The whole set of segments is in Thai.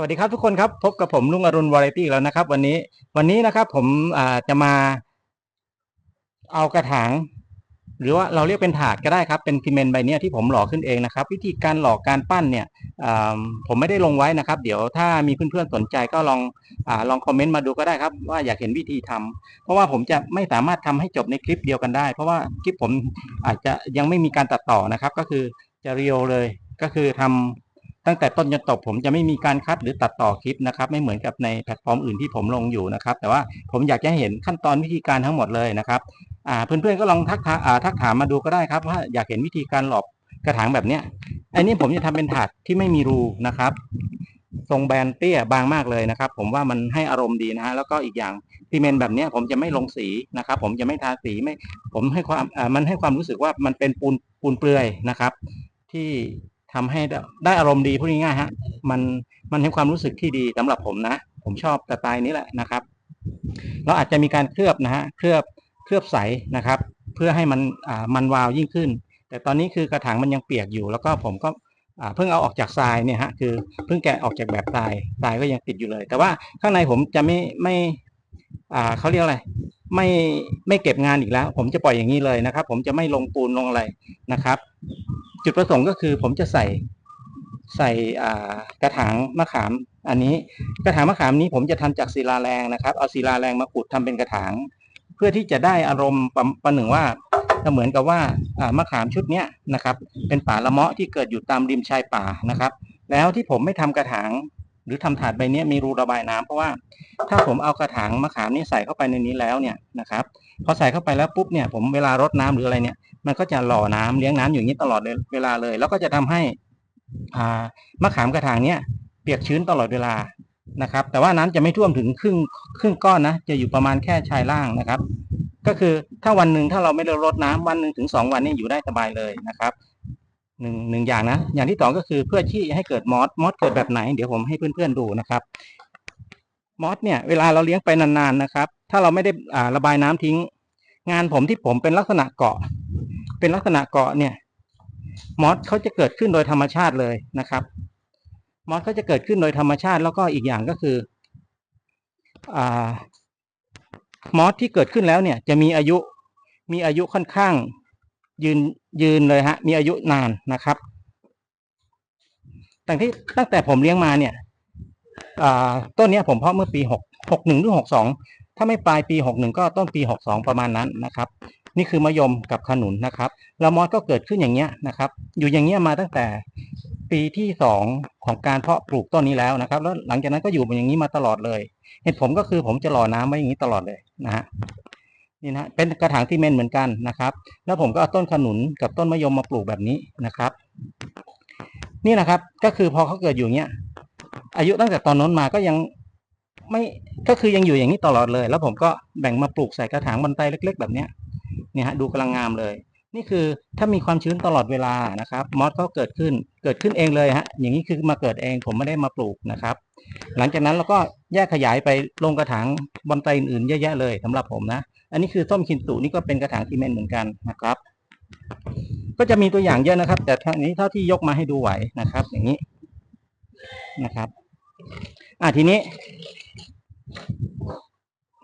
วัสดีครับทุกคนครับพบกับผมลุงอรุณวาไรตี้แล้วนะครับ วันนี้วันนี้นะครับผมจะมาเอากระถาง หรือว่าเราเรียกเป็นถาดก็ได้ครับ เป็นซีเมนใบเนี้ยที่ผมหล่อขึ้นเองนะครับ วิธีการหล่อการปั้นเนี่ยผมไม่ได้ลงไว้นะครับ เดี๋ยวถ้ามีเพื่อนๆสนใจก็ลองอลองคอมเมนต์มาดูก็ได้ครับ ว่าอยากเห็นวิธีทำเพราะว่าผมจะไม่สามารถทำให้จบในคลิปเดียวกันได้ เพราะว่าคลิปผมอาจจะยังไม่มีการตัดต่อนะครับ ก็คือจะเรียวเลยก็คือทำ ตั้งแต่ต้นจนจบผมจะไม่มีการคัดหรือตัดต่อคลิปนะครับไม่เหมือนกับในแพลตฟอร์มอื่นที่ผมลงอยู่นะครับ แต่ว่าผมอยากจะเห็นขั้นตอนวิธีการทั้งหมดเลยนะครับเพื่อนๆก็ลองทักทักถามมาดูก็ได้ครับว่าอยากเห็นวิธีการหลอบกระถางแบบเนี้ยอันนี้ผมจะทำเป็นถาดที่ไม่มีรูนะครับ ทรงแบนเตี้ยบางมากเลยนะครับ ผมว่ามันให้อารมณ์ดีนะฮะแล้วก็อีกอย่างซีเมนต์แบบนี้ผมจะไม่ลงสีนะครับ ผมจะไม่ทาสีไม่ ผมให้ความมันให้ความรู้สึกว่ามันเป็นปูนปูนเปลือยนะครับ ที่ ทำให้ได้อารมณ์ดีพูดง่ายๆฮะ มันมันให้ความรู้สึกที่ดีสำหรับผมนะ ผมชอบสไตล์นี้แหละนะครับ เราอาจจะมีการเคลือบนะฮะเคลือบเคลือบใสนะครับ เพื่อให้มันอ่ามันวาวยิ่งขึ้น แต่ตอนนี้คือกระถางมันยังเปียกอยู่ แล้วก็ผมก็เพิ่งเอาออกจากทรายเนี่ยฮะคือเพิ่งแกะออกจากแบบทรายทรายก็ยังติดอยู่เลย แต่ว่าข้างในผมจะไม่ไม่อ่าเขาเรียกอะไรไม่ไม่เก็บงานอีกแล้ว ผมจะปล่อยอย่างนี้เลยนะครับ ผมจะไม่ลงปูนลงอะไรนะครับ จุดประสงค์ก็คือผมจะใส่ใส่กระถางมะขามอันนี้กระถางมะขามนี้ผมจะทำจากศิลาแรงนะครับ เอาศิลาแรงมาขุดทำเป็นกระถาง เพื่อที่จะได้อารมณ์ประประหนึ่งว่าเหมือนกับว่ามะขามชุดนี้นะครับ เป็นป่าละเมาะที่เกิดอยู่ตามริมชายป่านะครับ แล้วที่ผมไม่ทำกระถาง หรือทำถาดใบนี้มีรูระบายน้ำเพราะว่าถ้าผมเอากระถางมะขามนี้ใส่เข้าไปในนี้แล้วเนี่ยนะครับพอใส่เข้าไปแล้วปุ๊บเนี่ยผมเวลารดน้ำหรืออะไรเนี่ย มันก็จะหล่อน้ำเลี้ยงน้ำอยู่อย่างนี้ตลอดเวลาเลย แล้วก็จะทำให้อ่ามะขามกระถางเนี้ยเปียกชื้นตลอดเวลานะครับ แต่ว่าน้ำจะไม่ท่วมถึงครึ่งครึ่งก้อนนะจะอยู่ประมาณแค่ชายล่างนะครับ ก็คือถ้าวันหนึ่งถ้าเราไม่ได้รดน้ำวันหนึ่งถึงสองวันนี้อยู่ได้สบายเลยนะครับ หนึ่งหนึ่งอย่างนะ อย่างที่สองก็คือเพื่อที่ให้เกิดมอสมอสเกิดแบบไหน เดี๋ยวผมให้เพื่อนๆดูนะครับมอสเนี่ยเวลาเราเลี้ยงไปนานๆนะครับ ถ้าเราไม่ได้อ่าระบายน้ำทิ้ง งานผมที่ผมเป็นลักษณะเกาะ เป็นลักษณะเกาะเนี่ย มอสเขาจะเกิดขึ้นโดยธรรมชาติเลยนะครับ มอสเขาจะเกิดขึ้นโดยธรรมชาติแล้วก็อีกอย่างก็คืออ่ามอสที่เกิดขึ้นแล้วเนี่ยจะมีอายุมีอายุค่อนข้าง ยืนยืนเลยฮะ มีอายุนานนะครับตั้งที่ตั้งแต่ผมเลี้ยงมาเนี่ยต้นนี้ผมเพาะเมื่อปีหกหกหนึ่งหรือหกสองถ้าไม่ปลายปีหกหนึ่งก็ต้นปีหกสองประมาณนั้นนะครับ นี่คือมะยมกับขนุนนะครับแล้วมอสก็เกิดขึ้นอย่างเงี้ยนะครับ อยู่อย่างเงี้ยมาตั้งแต่ปีที่สองของการเพาะปลูกต้นนี้แล้วนะครับ แล้วหลังจากนั้นก็อยู่อย่างนี้มาตลอดเลย เหตุผลก็คือผมจะหล่อน้ำไว้อย่างนี้ตลอดเลยนะฮะ นี่นะเป็นกระถางซีเมนเหมือนกันนะครับ แล้วผมก็เอาต้นขนุนกับต้นมะยมมาปลูกแบบนี้นะครับ นี่นะครับก็คือพอเขาเกิดอยู่เงี้ยอายุตั้งแต่ตอนนั้นมาก็ยังไม่ก็คือยังอยู่อย่างนี้ตลอดเลย แล้วผมก็แบ่งมาปลูกใส่กระถางบันไดเล็ก ๆ แบบเนี้ยเนี่ยฮะดูกำลังงามเลย นี่คือถ้ามีความชื้นตลอดเวลานะครับ มอสก็เกิดขึ้นเกิดขึ้นเองเลยฮะอย่างนี้คือมาเกิดเองผมไม่ได้มาปลูกนะครับ หลังจากนั้นเราก็แยกขยายไปลงกระถางบอนไตอื่นๆเยอะแยะเลยสำหรับผมนะ อันนี้คือส้มคินสุนี่ก็เป็นกระถางซีเมนต์เหมือนกันนะครับ ก็จะมีตัวอย่างเยอะนะครับ แต่ทางนี้เท่าที่ยกมาให้ดูไหวนะครับ อย่างนี้นะครับ อะทีนี้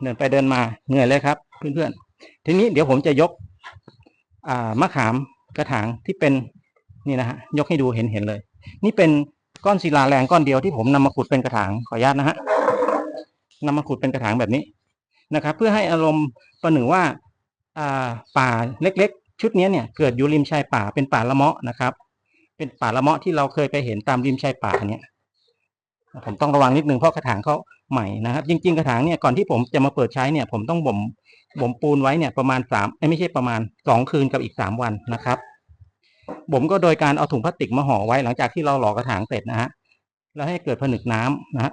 เดินไปเดินมาเหนื่อยเลยครับ เพื่อนๆทีนี้เดี๋ยวผมจะยก อ่ามะขามกระถางที่เป็นนี่นะฮะยกให้ดูเห็นเห็นเลย นี่เป็นก้อนศิลาแรงก้อนเดียวที่ผมนำมาขุดเป็นกระถางขออนุญาตนะฮะนำมาขุดเป็นกระถางแบบนี้ นะครับ เพื่อให้อารมณ์ประหนึ่งว่าป่าเล็กๆ ชุดนี้เนี่ยเกิดอยู่ริมชายป่าเป็นป่าละเมาะนะครับ เป็นป่าละเมาะที่เราเคยไปเห็นตามริมชายป่าเนี่ยผมต้องระวังนิดนึงเพราะกระถางเขาใหม่นะครับ จริง ๆ กระถางเนี่ยก่อนที่ผมจะมาเปิดใช้เนี่ยผมต้องบ่มบ่มปูนไว้เนี่ยประมาณสามไม่ใช่ประมาณสองคืนกับอีกสามวันนะครับบ่มก็โดยการเอาถุงพลาสติกมาห่อไว้หลังจากที่เราหล่อกระถางเสร็จนะฮะแล้วให้เกิดผนึกน้ำนะฮะ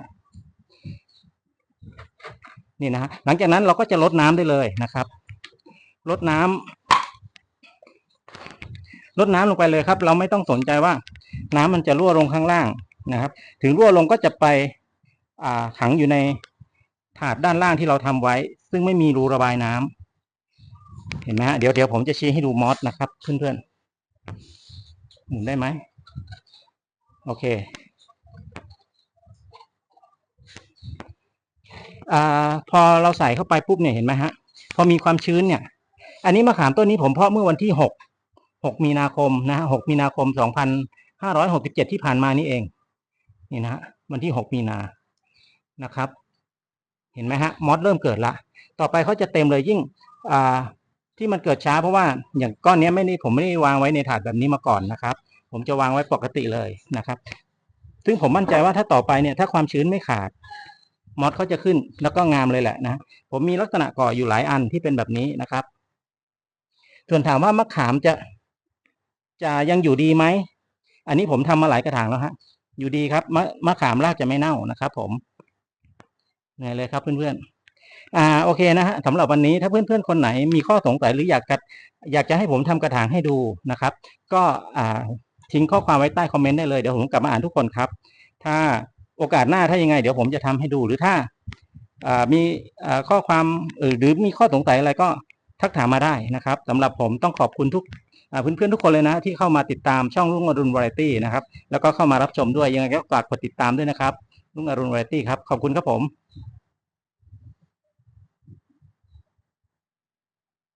นี่นะฮะหลังจากนั้นเราก็จะลดน้ำได้เลยนะครับลดน้ำลดน้ำลงไปเลยครับ เราไม่ต้องสนใจว่า น้ำมันจะรั่วลงข้างล่างนะครับ ถึงรั่วลงก็จะไปอ่าขังอยู่ในถาดด้านล่างที่เราทำไว้ ซึ่งไม่มีรูระบายน้ำเห็นไหมฮะเดี๋ยวเดี๋ยวผมจะชี้ให้ดูมอสนะครับ เพื่อนๆหมุนได้ไหมโอเค อ่าพอเราใส่เข้าไปปุ๊บเนี่ยเห็นไหมฮะ พอมีความชื้นเนี่ย อันนี้มะขามต้นนี้ผมเพาะเมื่อวันที่หกหกมีนาคมนะฮะหกมีนาคมสองพันห้าร้อยหกสิบเจ็ดที่ผ่านมานี่เอง นี่นะฮะวันที่หกมีนานะครับ เห็นไหมฮะมอสเริ่มเกิดละ ต่อไปเขาจะเต็มเลยยิ่งอ่าที่มันเกิดช้าเพราะว่าอย่างก้อนเนี้ยไม่ได้ผมไม่ได้วางไว้ในถาดแบบนี้มาก่อนนะครับ ผมจะวางไว้ปกติเลยนะครับ ซึ่งผมมั่นใจว่าถ้าต่อไปเนี่ยถ้าความชื้นไม่ขาด มอสเขาจะขึ้นแล้วก็งามเลยแหละนะผมมีลักษณะก่ออยู่หลายอันที่เป็นแบบนี้นะครับ ส่วนถามว่ามะขามจะจะยังอยู่ดีไหมอันนี้ผมทำมาหลายกระถางแล้วฮะ อยู่ดีครับมะมะขามรากจะไม่เน่านะครับ ผมนี่เลยครับเพื่อนๆอ่าโอเคนะฮะสำหรับวันนี้ถ้าเพื่อนๆคนไหนมีข้อสงสัยหรืออยากจะอยากจะให้ผมทำกระถางให้ดูนะครับ ก็อ่าทิ้งข้อความไว้ใต้คอมเมนต์ได้เลยเดี๋ยวผมกลับมาอ่านทุกคนครับ ถ้า โอกาสหน้าถ้ายังไง เดี๋ยวผมจะทำให้ดูหรือถ้าอ่ามีอ่าข้อความเออหรือมีข้อสงสัยอะไรก็ทักถามมาได้นะครับสำหรับผมต้องขอบคุณทุกอ่าเพื่อนๆทุกคนเลยนะ ที่เข้ามาติดตามช่องรุ่งอรุณวาไรตี้นะครับ แล้วก็เข้ามารับชมด้วยยังไงก็ฝากกดติดตามด้วยนะครับรุ่งอรุณวาไรตี้ครับขอบคุณครับผม